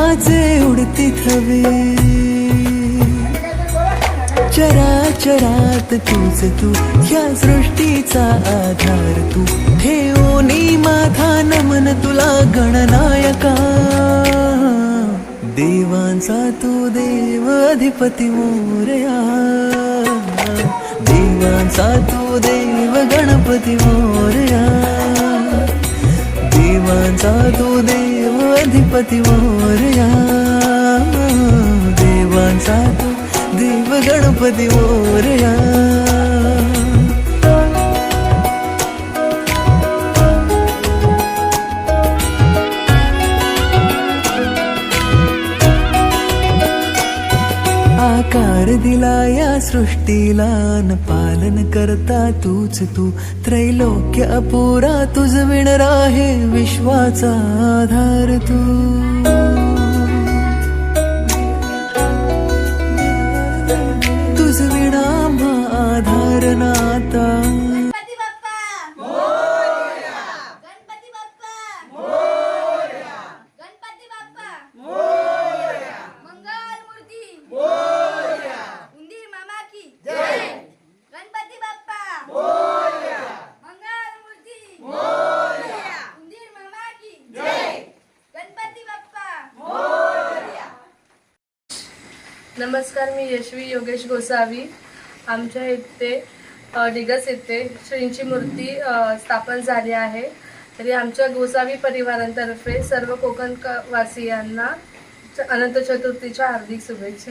माझे उडती थवे. चराचरात तूच तू या सृष्टीचा आधार तू. ठेवणी माझा नमन तुला गणनायका. देवांचा तू देव अधिपती मोरया. देवांचा तू देव गणपती मोरया. देवांचा तू देव अधिपती मोरया। देवांचा तू देव गणपती मोरया। आकार दिला या सृष्टीला. न पालन करता तूच तू. त्रैलोक्य अपुरा तुझ विणर आहे विश्वाचा आधार तू. तुझ विणा आधार ना गणपती बाप्पा मोरया गणपती बाप्पा मोरया गणपती बाप्पा मोरया मंगल मूर्ती मोरया उंदीर मामा की जय गणपती बाप्पा मोरया मंगल मूर्ती मोरया उंदीर मामा की जय गणपती बाप्पा मोरया नमस्कार मी यशवी योगेश गोसावी. आमच्या इथे डिगस येथे श्रींची मूर्ती स्थापन झाली आहे. तरी आमच्या गोसावी परिवारांतर्फे सर्व कोकण क- वासियांना च- अनंत चतुर्थीच्या हार्दिक शुभेच्छा.